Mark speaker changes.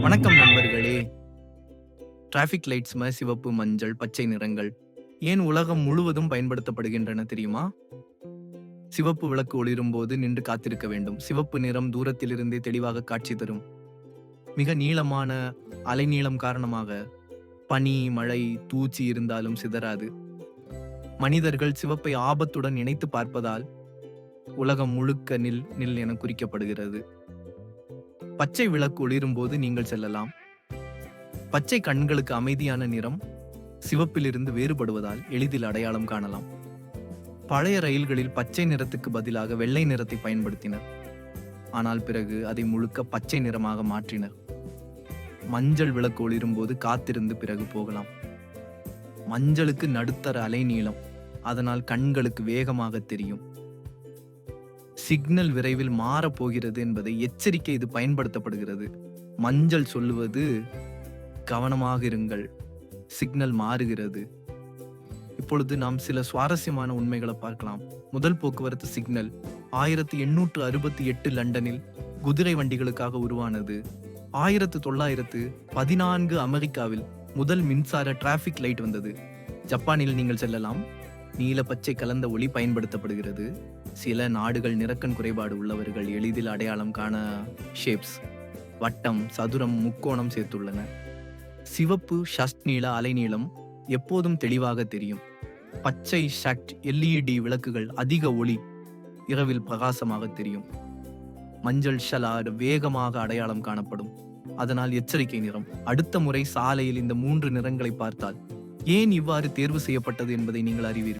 Speaker 1: வணக்கம் நண்பர்களே. Traffic lights சிவப்பு மஞ்சள் பச்சை நிறங்கள் ஏன் உலகம் முழுவதும் பயன்படுத்தப்படுகின்றன தெரியுமா? சிவப்பு விளக்கு ஒளிரும் போது நின்று காத்திருக்க வேண்டும். சிவப்பு நிறம் தூரத்திலிருந்தே தெளிவாக காட்சி தரும். மிக நீளமான அலைநீளம் காரணமாக பனி மழை தூச்சி இருந்தாலும் சிதறாது. மனிதர்கள் சிவப்பை ஆபத்துடன் இணைத்து பார்ப்பதால் உலகம் முழுக்க நில் நில் என குறிக்கப்படுகிறது. பச்சை விளக்கு ஒளிரும் போது நீங்கள் செல்லலாம். பச்சை கண்களுக்கு அமைதியான நிறம் சிவப்பிலிருந்து வேறுபடுவதால் எளிதில் அடையாளம் காணலாம். பழைய ரயில்களில் பச்சை நிறத்துக்கு பதிலாக வெள்ளை நிறத்தை பயன்படுத்தினர். ஆனால் பிறகு அதை முழுக்க பச்சை நிறமாக மாற்றினர். மஞ்சள் விளக்கு ஒளிரும் போது காத்திருந்து பிறகு போகலாம். மஞ்சளுக்கு நடுத்தர அலைநீளம் அதனால் கண்களுக்கு வேகமாக தெரியும். சிக்னல் விரைவில் மாறப் போகிறது என்பதை எச்சரிக்கை இது பயன்படுத்தப்படுகிறது. மஞ்சள் சொல்லுவது கவனமாக இருங்கள் சிக்னல் மாறுகிறது. இப்பொழுது நாம் சில சுவாரஸ்யமான உண்மைகளை பார்க்கலாம். முதல் போக்குவரத்து சிக்னல் ஆயிரத்தி எண்ணூற்று அறுபத்தி எட்டு லண்டனில் குதிரை வண்டிகளுக்காக உருவானது. ஆயிரத்து தொள்ளாயிரத்து பதினான்கு அமெரிக்காவில் முதல் மின்சார டிராஃபிக் லைட் வந்தது. ஜப்பானில் நீங்கள் செல்லலாம். நீல பச்சை கலந்த ஒளி பயன்படுத்தப்படுகிறது. சில நாடுகள் நிறக்கண் குறைபாடு உள்ளவர்கள் எளிதில் அடையாளம் காண ஷேப்ஸ் வட்டம் சதுரம் முக்கோணம் சேர்த்துள்ளன. சிவப்பு ஷஸ்ட் நீள அலைநீளம் எப்போதும் தெளிவாக தெரியும். பச்சை ஷட் எல்இடி விளக்குகள் அதிக ஒளி இரவில் பிரகாசமாக தெரியும். மஞ்சள் ஷலார் வேகமாக அடையாளம் காணப்படும். அதனால் எச்சரிக்கை நிறம். அடுத்த முறை சாலையில் இந்த மூன்று நிறங்களை பார்த்தால் ஏன் இவ்வாறு தேர்வு செய்யப்பட்டது என்பதை நீங்கள் அறிவீர்கள்.